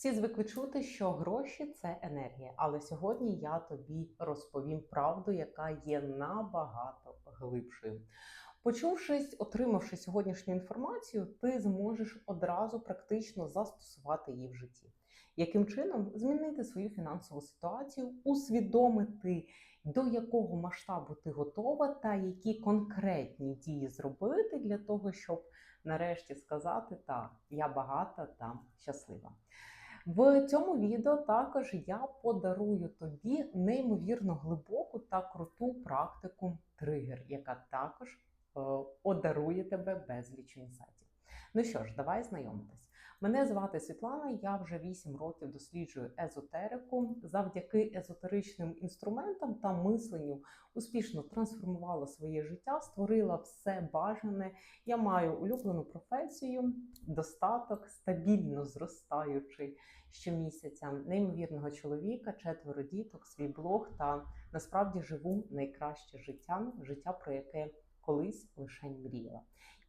Всі звикли чути, що гроші це енергія, але сьогодні я тобі розповім правду, яка є набагато глибшою. Почувшись, отримавши сьогоднішню інформацію, ти зможеш одразу практично застосувати її в житті. Яким чином змінити свою фінансову ситуацію, усвідомити, до якого масштабу ти готова, та які конкретні дії зробити для того, щоб нарешті сказати так, я багата та щаслива. В цьому відео також я подарую тобі неймовірно глибоку та круту практику тригер, яка також е, одарує тебе безліч інсайтів. Ну що ж, давай знайомитись. Мене звати Світлана. Я вже 8 років досліджую езотерику. Завдяки езотеричним інструментам та мисленню успішно трансформувала своє життя, створила все бажане. Я маю улюблену професію, достаток, стабільно зростаючий щомісяця, неймовірного чоловіка, четверо діток, свій блог та насправді живу найкраще життя, життя, про яке колись лише мріяла.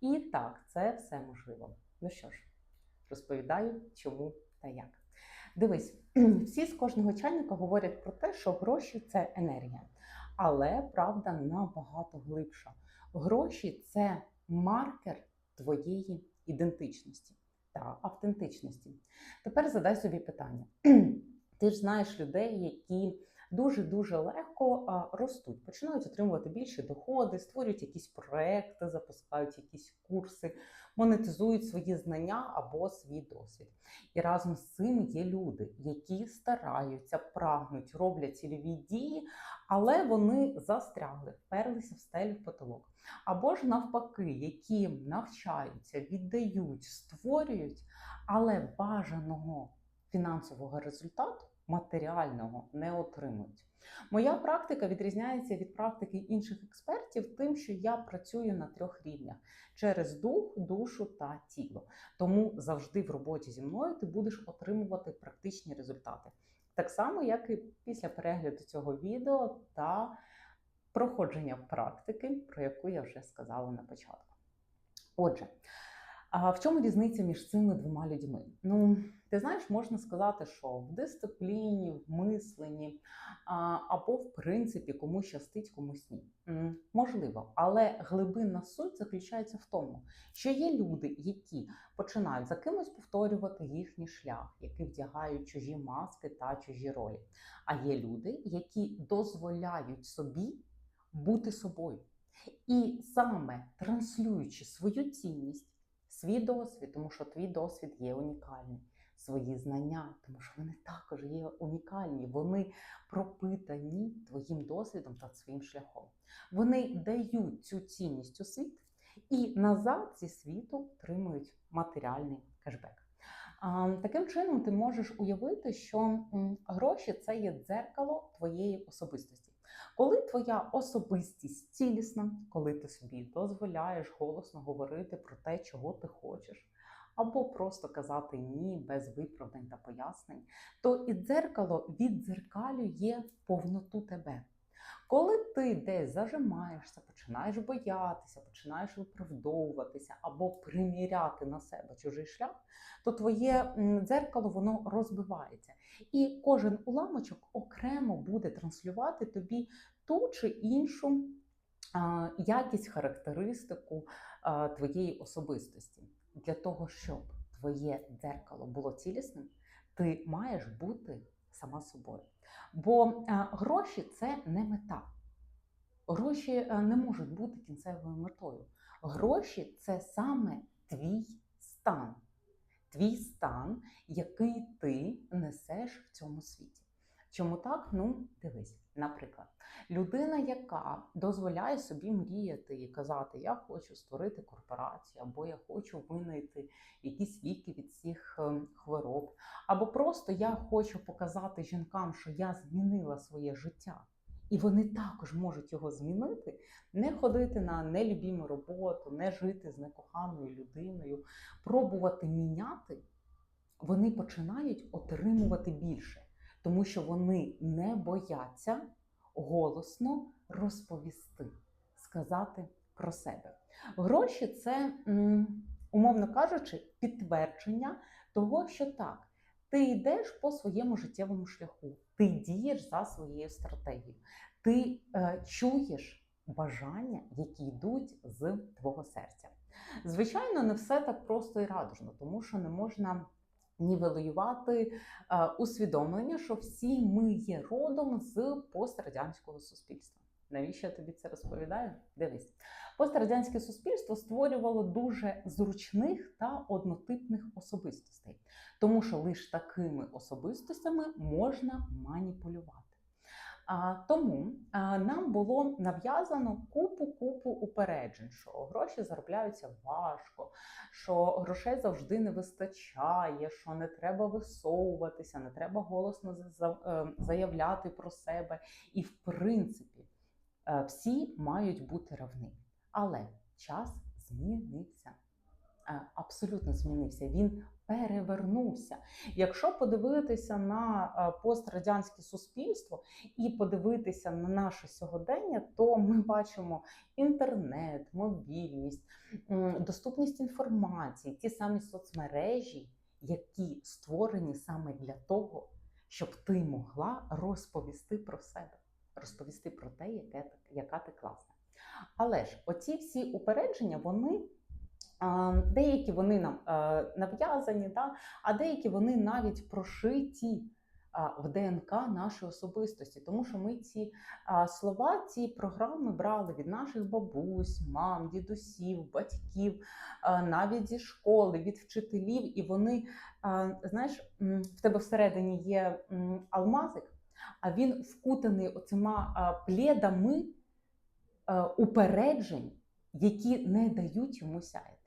І так, це все можливо. Ну що ж, розповідаю, чому та як. Дивись, всі з кожного чайника говорять про те, що гроші це енергія. Але правда набагато глибша. Гроші це маркер твоєї ідентичності та автентичності. Тепер задай собі питання: ти ж знаєш людей, які дуже-дуже легко ростуть, починають отримувати більші доходи, створюють якісь проекти, запускають якісь курси, монетизують свої знання або свій досвід. І разом з цим є люди, які стараються, прагнуть, роблять цільові дії, але вони застрягли, вперлися в стелю в потолок. Або ж навпаки, які навчаються, віддають, створюють, але бажаного фінансового результату матеріального не отримують. Моя практика відрізняється від практики інших експертів, тим, що я працюю на трьох рівнях через дух, душу та тіло. Тому завжди в роботі зі мною ти будеш отримувати практичні результати. Так само, як і після перегляду цього відео та проходження практики, про яку я вже сказала на початку. Отже, а в чому різниця між цими двома людьми? Ну, ти знаєш, можна сказати, що в дисципліні, в мисленні або в принципі комусь щастить, комусь ні. Можливо, але глибинна суть заключається в тому, що є люди, які починають за кимось повторювати їхній шлях, які вдягають чужі маски та чужі ролі. А є люди, які дозволяють собі бути собою. І саме транслюючи свою цінність, свій досвід, тому що твій досвід є унікальний, свої знання, тому що вони також є унікальні, вони пропитані твоїм досвідом та своїм шляхом. Вони дають цю цінність у світ і назад зі світу отримують матеріальний кешбек. Таким чином, ти можеш уявити, що гроші це є дзеркало твоєї особистості. Коли твоя особистість цілісна, коли ти собі дозволяєш голосно говорити про те, чого ти хочеш, або просто казати ні без виправдань та пояснень, то і дзеркало віддзеркалює повноту тебе. Коли ти десь зажимаєшся, починаєш боятися, починаєш виправдовуватися або приміряти на себе чужий шлях, то твоє дзеркало воно розбивається. І кожен уламочок окремо буде транслювати тобі ту чи іншу а, якість, характеристику а, твоєї особистості. Для того, щоб твоє дзеркало було цілісним, ти маєш бути сама собою. Бо гроші це не мета. Гроші не можуть бути кінцевою метою. Гроші це саме твій стан. Твій стан, який ти несеш в цьому світі. Чому так? Ну, дивись, наприклад, людина, яка дозволяє собі мріяти і казати, я хочу створити корпорацію, або я хочу винайти якісь ліки від всіх ем, хвороб, або просто я хочу показати жінкам, що я змінила своє життя. І вони також можуть його змінити, не ходити на нелюбіму роботу, не жити з некоханою людиною, пробувати міняти, вони починають отримувати більше, тому що вони не бояться голосно розповісти, сказати про себе. Гроші це, умовно кажучи, підтвердження того, що так, Ти йдеш по своєму життєвому шляху, ти дієш за своєю стратегією, ти е, чуєш бажання, які йдуть з твого серця. Звичайно, не все так просто і радужно, тому що не можна нівелювати е, усвідомлення, що всі ми є родом з пострадянського суспільства. Навіщо я тобі це розповідаю? Дивись, пострадянське суспільство створювало дуже зручних та однотипних особистостей, тому що лише такими особистостями можна маніпулювати. Тому нам було нав'язано купу-купу упереджень, що гроші заробляються важко, що грошей завжди не вистачає, що не треба висовуватися, не треба голосно е, заявляти про себе. І, в принципі, е, всі мають бути равні. Але час змінився. Е, Абсолютно змінився. Він перевернувся. Якщо подивитися на е, пострадянське суспільство і подивитися на наше сьогодення, то ми бачимо інтернет, мобільність, доступність інформації, ті самі соцмережі, які створені саме для того, щоб ти могла розповісти про себе, розповісти про те, яке, яка ти класна. Але ж оці всі упередження, вони деякі вони нам е, нав'язані, а деякі вони навіть прошиті в ДНК нашої особистості, тому що ми ці слова, ці програми брали від наших бабусь, мам, дідусів, батьків, навіть зі школи, від вчителів, і вони, знаєш, в тебе всередині є алмазик, а він вкутаний оцима плєдами е, упереджень, які не дають йому сяяти.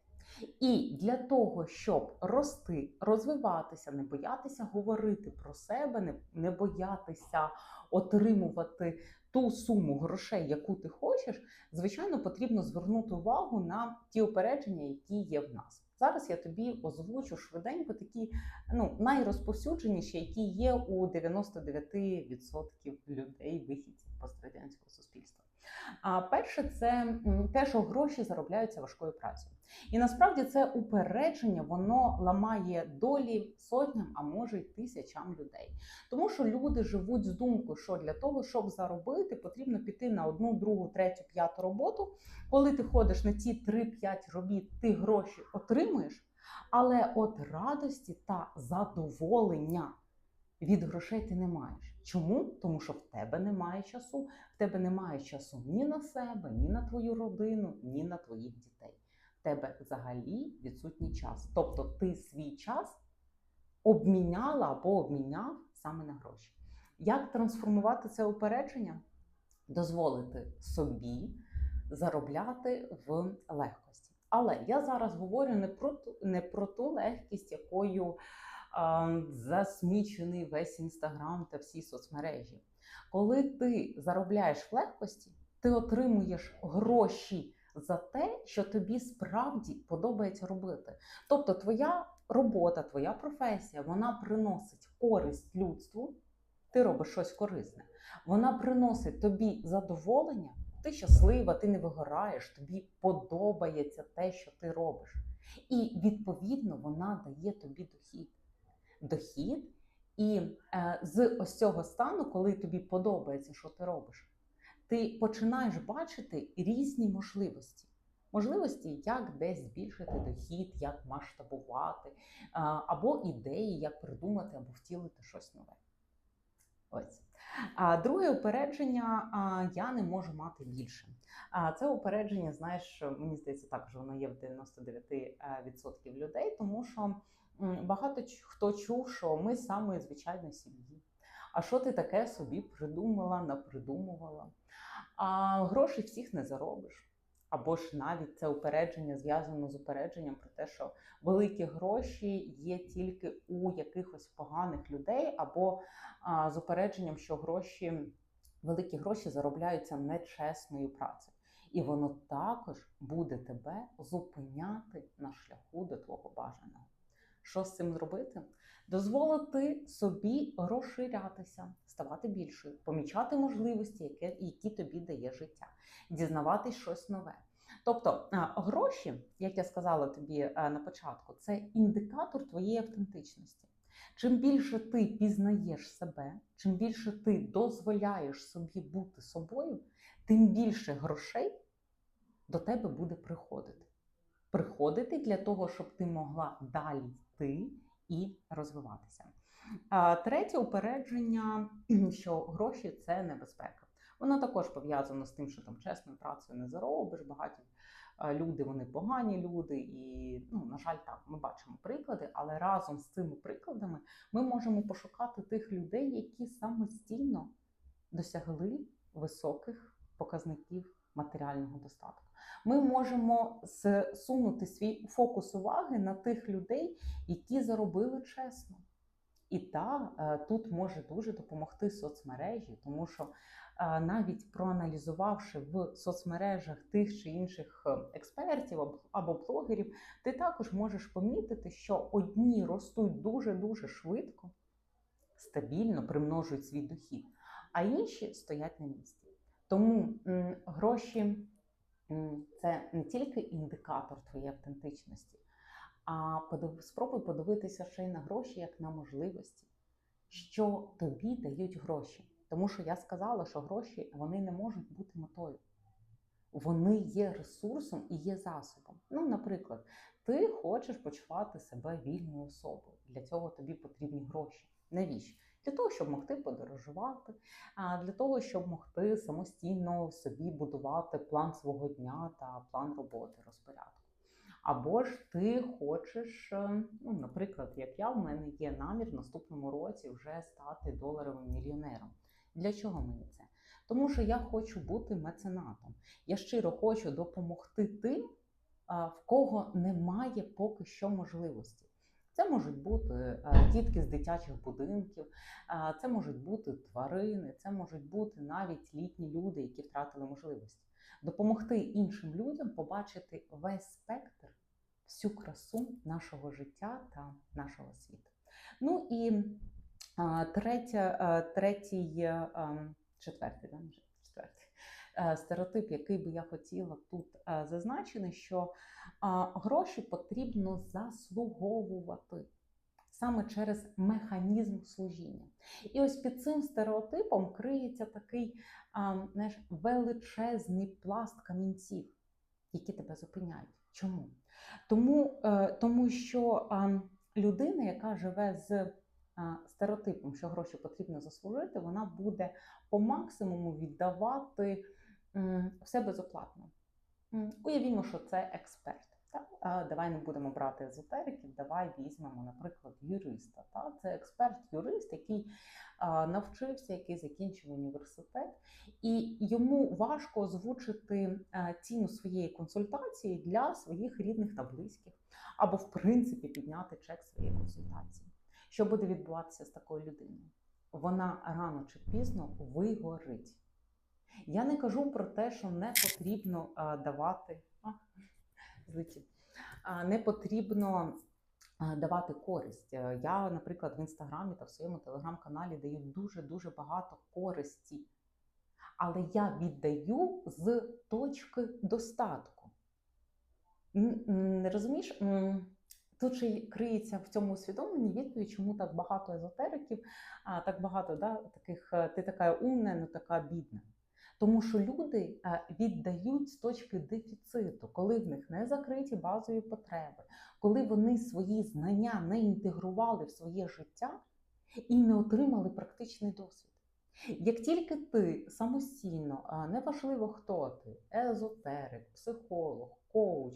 І для того, щоб рости, розвиватися, не боятися говорити про себе, не, боятися отримувати ту суму грошей, яку ти хочеш, звичайно, потрібно звернути увагу на ті упередження, які є в нас. Зараз я тобі озвучу швиденько такі ну, найрозповсюдженіші, які є у 99% людей вихідців пострадянського суспільства. А перше, це те, що гроші заробляються важкою працею. І насправді це упередження, воно ламає долі сотням, а може й тисячам людей. Тому що люди живуть з думкою, що для того, щоб заробити, потрібно піти на одну, другу, третю, п'яту роботу. Коли ти ходиш на ці 3-5 робіт, ти гроші отримуєш, але от радості та задоволення від грошей ти не маєш. Чому? Тому що в тебе немає часу, в тебе немає часу ні на себе, ні на твою родину, ні на твоїх дітей. В тебе взагалі відсутній час. Тобто ти свій час обміняла або обміняв саме на гроші. Як трансформувати це упередження? Дозволити собі заробляти в легкості. Але я зараз говорю не про ту, не про ту легкість, якою засмічений весь інстаграм та всі соцмережі. Коли ти заробляєш в легкості, ти отримуєш гроші за те, що тобі справді подобається робити. Тобто, твоя робота, твоя професія, вона приносить користь людству, ти робиш щось корисне. Вона приносить тобі задоволення, ти щаслива, ти не вигораєш, тобі подобається те, що ти робиш. І відповідно вона дає тобі дохід. Дохід, і е, з ось цього стану, коли тобі подобається, що ти робиш, ти починаєш бачити різні можливості. Можливості, як десь збільшити дохід, як масштабувати, а, або ідеї, як придумати або втілити щось нове. Ось. А друге упередження я не можу мати більше. А це упередження, знаєш, мені здається, також воно є в 99% людей, тому що багато хто чув, що ми з самої звичайної сім'ї. А що ти таке собі придумала, напридумувала? А грошей всіх не заробиш. Або ж навіть це упередження зв'язано з упередженням про те, що великі гроші є тільки у якихось поганих людей, або а, з упередженням, що гроші, великі гроші заробляються нечесною працею. І воно також буде тебе зупиняти на шляху до твого бажаного. Що з цим зробити? Дозволити собі розширятися, ставати більшою, помічати можливості, які, які тобі дає життя, дізнаватись щось нове. Тобто гроші, як я сказала тобі на початку, це індикатор твоєї автентичності. Чим більше ти пізнаєш себе, чим більше ти дозволяєш собі бути собою, тим більше грошей до тебе буде приходити. Приходити для того, щоб ти могла далі йти і розвиватися. Третє упередження, що гроші це небезпека. Воно також пов'язано з тим, що там чесною працею не заробиш. Багаті люди вони погані люди, і ну на жаль, так ми бачимо приклади, але разом з цими прикладами ми можемо пошукати тих людей, які самостійно досягли високих показників матеріального достатку. Ми можемо зсунути свій фокус уваги на тих людей, які заробили чесно. І та е, тут може дуже допомогти соцмережі, тому що е, навіть проаналізувавши в соцмережах тих чи інших е, експертів або- блогерів, ти також можеш помітити, що одні ростуть дуже дуже швидко, стабільно примножують свій дохід, а інші стоять на місці. Тому гроші це не тільки індикатор твоєї автентичності, а спробуй подивитися ще й на гроші як на можливості, що тобі дають гроші. Тому що я сказала, що гроші вони не можуть бути метою. Вони є ресурсом і є засобом. Ну, наприклад, ти хочеш почувати себе вільною особою. Для цього тобі потрібні гроші. Навіщо? Для того, щоб могти подорожувати, для того, щоб могти самостійно собі будувати план свого дня та план роботи, розпорядку. Або ж ти хочеш, е, ну, наприклад, як я, в мене є намір в наступному році вже стати доларовим мільйонером. Для чого мені це? Тому що я хочу бути меценатом. Я щиро хочу допомогти тим, в кого немає поки що можливості. Це можуть бути е, дітки з дитячих будинків, е, це можуть бути тварини, це можуть бути навіть літні люди, які втратили можливості. Допомогти іншим людям побачити весь спектр, всю красу нашого життя та нашого світу. Ну і третя, третій, е, ем, четвертий, четвертий е, стереотип, який би я хотіла тут е, зазначити, що гроші потрібно заслуговувати саме через механізм служіння. І ось під цим стереотипом криється такий а, знаєш, величезний пласт камінців, які тебе зупиняють. Чому? Тому, е, тому що а, людина, яка живе з а, стереотипом, що гроші потрібно заслужити, вона буде по максимуму віддавати все безоплатно. Уявімо, що це експерт. Так? А, Давай не будемо брати езотериків, давай візьмемо, наприклад, юриста. Так? Це експерт-юрист, який навчився, який закінчив університет, і йому важко озвучити ціну своєї консультації для своїх рідних та близьких, або, в принципі, підняти чек своєї консультації. Що буде відбуватися з такою людиною? Вона рано чи пізно вигорить. Я не кажу про те, що не потрібно давати. А. А, не потрібно давати користь. Е, Я, наприклад, в інстаграмі та в своєму телеграм-каналі даю дуже дуже багато користі, але я віддаю з точки достатку. М, Розумієш? Тут й криється в цьому усвідомленні відповідь, чому так багато езотериків, так багато да, таких е, ти така умна, ну така бідна. Тому що люди е, віддають з точки дефіциту, коли в них не закриті базові потреби, коли вони свої знання не інтегрували в своє життя і не отримали практичний досвід. Як тільки ти самостійно, неважливо хто ти, езотерик, психолог, коуч,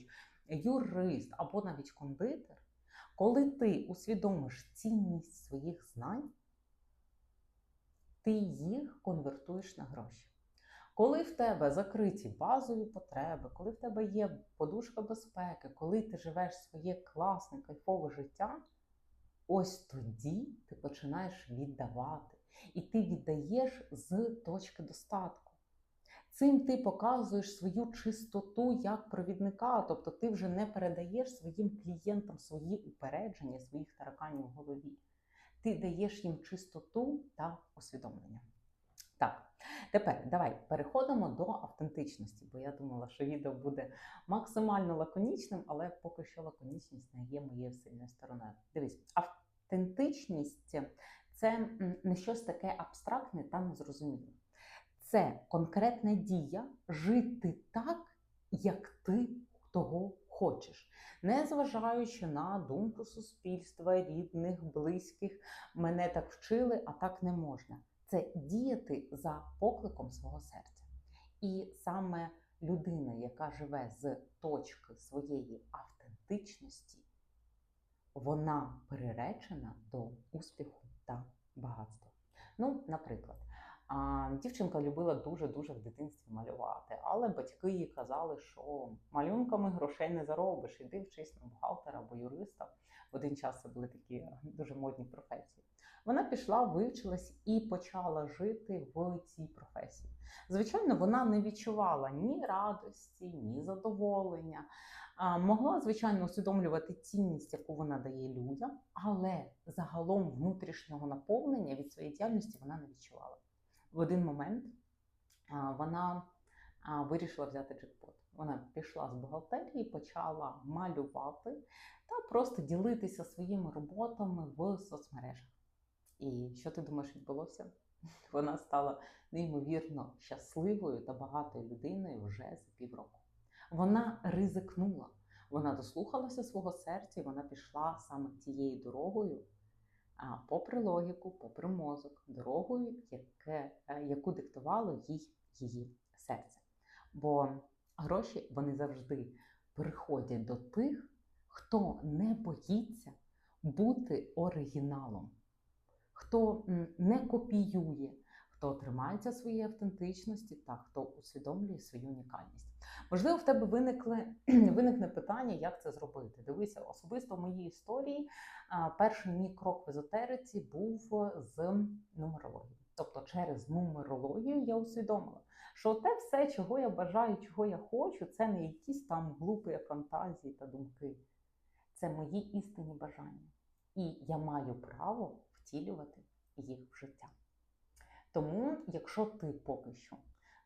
юрист або навіть кондитер, коли ти усвідомиш цінність своїх знань, ти їх конвертуєш на гроші. Коли в тебе закриті базові потреби, коли в тебе є подушка безпеки, коли ти живеш своє класне, кайфове життя, ось тоді ти починаєш віддавати. І ти віддаєш з точки достатку. Цим ти показуєш свою чистоту як провідника, тобто ти вже не передаєш своїм клієнтам свої упередження, своїх тараканів в голові. Ти даєш їм чистоту та усвідомлення. Так, тепер давай переходимо до автентичності, бо я думала, що відео буде максимально лаконічним, але поки що лаконічність не є моєю сильною стороною. Дивись, Автентичність це не щось таке абстрактне та незрозуміле. Це конкретна дія жити так, як ти того хочеш, незважаючи на думку суспільства, рідних, близьких, мене так вчили, а так не можна. Це діяти за покликом свого серця. І саме людина, яка живе з точки своєї автентичності, вона приречена до успіху та багатства. Ну, наприклад, дівчинка любила дуже-дуже в дитинстві малювати, але батьки їй казали, що малюнками грошей не заробиш, іди вчись на бухгалтера або юриста. В один час це були такі дуже модні професії. Вона пішла, вивчилась і почала жити в цій професії. Звичайно, вона не відчувала ні радості, ні задоволення. Могла, звичайно, усвідомлювати цінність, яку вона дає людям, але загалом внутрішнього наповнення від своєї діяльності вона не відчувала. В один момент вона вирішила взяти джекпот. Вона пішла з бухгалтерії, почала малювати та просто ділитися своїми роботами в соцмережах. І що ти думаєш, відбулося? Вона стала неймовірно щасливою та багатою людиною вже за півроку. Вона ризикнула, вона дослухалася свого серця, і вона пішла саме тією дорогою, попри логіку, попри мозок, дорогою, яке, е, яку диктувало їй її серце. Бо гроші вони завжди приходять до тих, хто не боїться бути оригіналом, хто не копіює, хто тримається своєї автентичності та хто усвідомлює свою унікальність. Можливо, в тебе виникли, виникне питання, як це зробити. Дивися, особисто в моїй історії перший мій крок в езотериці був з нумерології. Тобто, через нумерологію я усвідомила, що те все, чого я бажаю, чого я хочу, це не якісь там глупі фантазії та думки. Це мої істинні бажання. І я маю право втілювати їх в життя. Тому, якщо ти поки що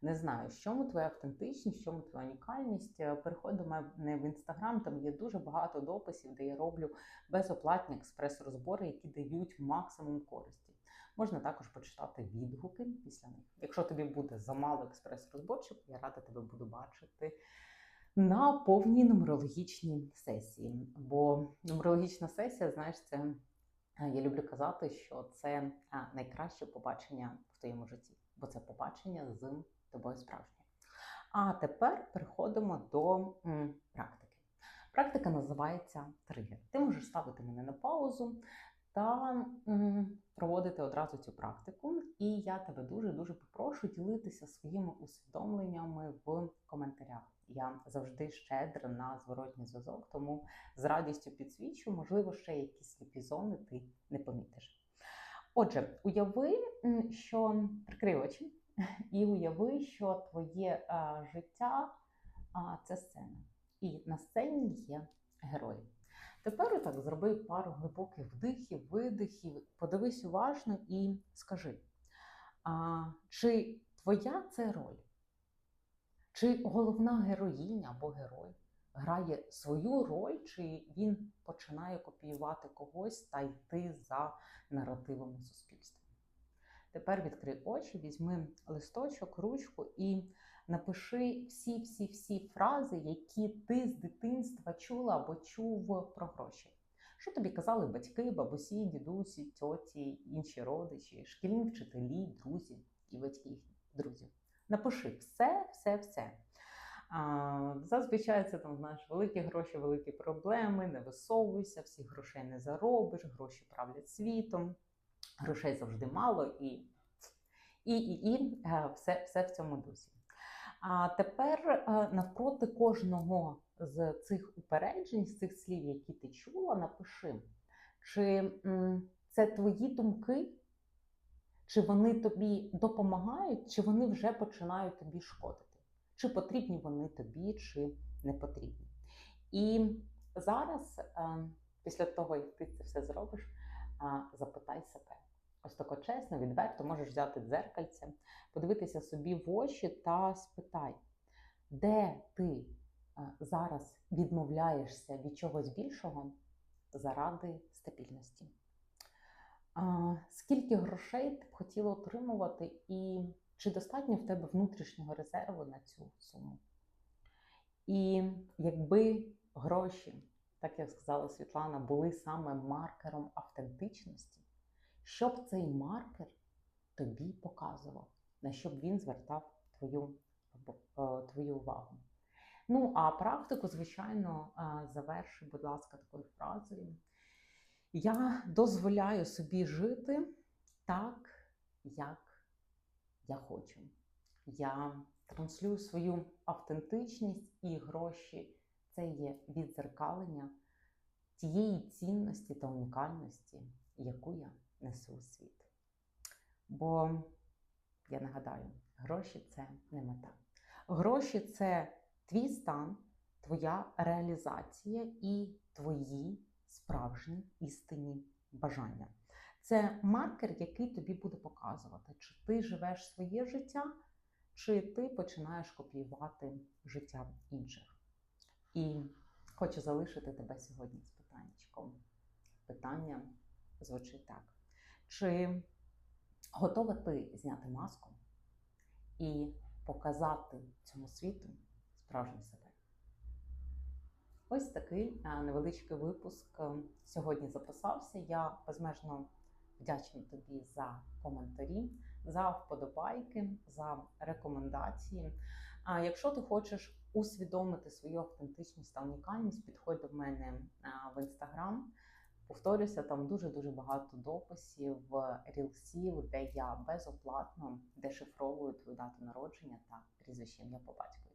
не знаєш, в чому твоя автентичність, в чому твоя унікальність, е, переходь до мене в інстаграм, там є дуже багато дописів, де я роблю безоплатні експрес-розбори, які дають максимум користі. Можна також почитати відгуки після них. Якщо тобі буде замало експрес-розборчик, я рада тебе буду бачити на повній нумерологічній сесії. Бо нумерологічна сесія, знаєш, це я люблю казати, що це е, найкраще побачення в твоєму житті, бо це побачення з тобою справжньою. А тепер переходимо до практики. Практика називається тригер. Ти можеш ставити мене на паузу та проводити одразу цю практику. І я тебе дуже-дуже попрошу ділитися своїми усвідомленнями в коментарях. Я завжди щедра на зворотній зв'язок, тому з радістю підсвічу, можливо, ще якісь сліпі зони ти не помітиш. Отже, уяви, що прикрий очі, і уяви, що твоє а, життя а, це сцена. І на сцені є герої. Тепер отак зроби пару глибоких вдихів, видихів, подивись уважно і скажи, а, чи твоя це роль? Чи головна героїня або герой грає свою роль, чи він починає копіювати когось та йти за наративами суспільства? Тепер відкрий очі, візьми листочок, ручку і напиши всі-всі-всі фрази, які ти з дитинства чула або чув про гроші. Що тобі казали батьки, бабусі, дідусі, тьоті, інші родичі, шкільні вчителі, друзі і батьки їхні друзі. Напиши все, все, все. Зазвичай це там знаєш великі гроші, великі проблеми, не висовуйся, всіх грошей не заробиш, гроші правлять світом, грошей завжди мало і, і, і, і е, все, все в цьому дусі. А тепер е, навпроти кожного з цих упереджень, з цих слів, які ти чула, напиши, чи це твої думки, чи вони тобі допомагають, чи вони вже починають тобі шкодити, чи потрібні вони тобі, чи не потрібні. І зараз, е, після того, як ти це все зробиш, е, запитай себе. Ось тако чесно, відверто можеш взяти дзеркальце, подивитися собі в очі та спитай, де ти е, зараз відмовляєшся від чогось більшого заради стабільності. Скільки грошей ти б хотіла отримувати, і чи достатньо в тебе внутрішнього резерву на цю суму? І якби гроші, так як сказала Світлана, були саме маркером автентичності, що б цей маркер тобі показував, на що б він звертав твою, е, твою увагу? Ну, а практику, звичайно, е, заверши, будь ласка, такою фразою. Я дозволяю собі жити так, як я хочу. Я транслюю свою автентичність і гроші це є відзеркалення тієї цінності та унікальності, яку я несу у світ. Бо я нагадаю, гроші це не мета. Гроші це твій стан, твоя реалізація і твої справжні істинні бажання. Це маркер, який тобі буде показувати, чи ти живеш своє життя, чи ти починаєш копіювати життя інших. І хочу залишити тебе сьогодні з питаннячком. Питання звучить так: чи готова ти зняти маску і показати цьому світу справжній себе? Ось такий е, невеличкий випуск е, сьогодні записався. Я безмежно вдячна тобі за коментарі, за вподобайки, за рекомендації. А якщо ти хочеш усвідомити свою автентичність та унікальність, підходь до мене е, в інстаграм. Повторюся, там дуже-дуже багато дописів, рілсів, де я безоплатно дешифровую твою дату народження та прізвище ім'я по батькові.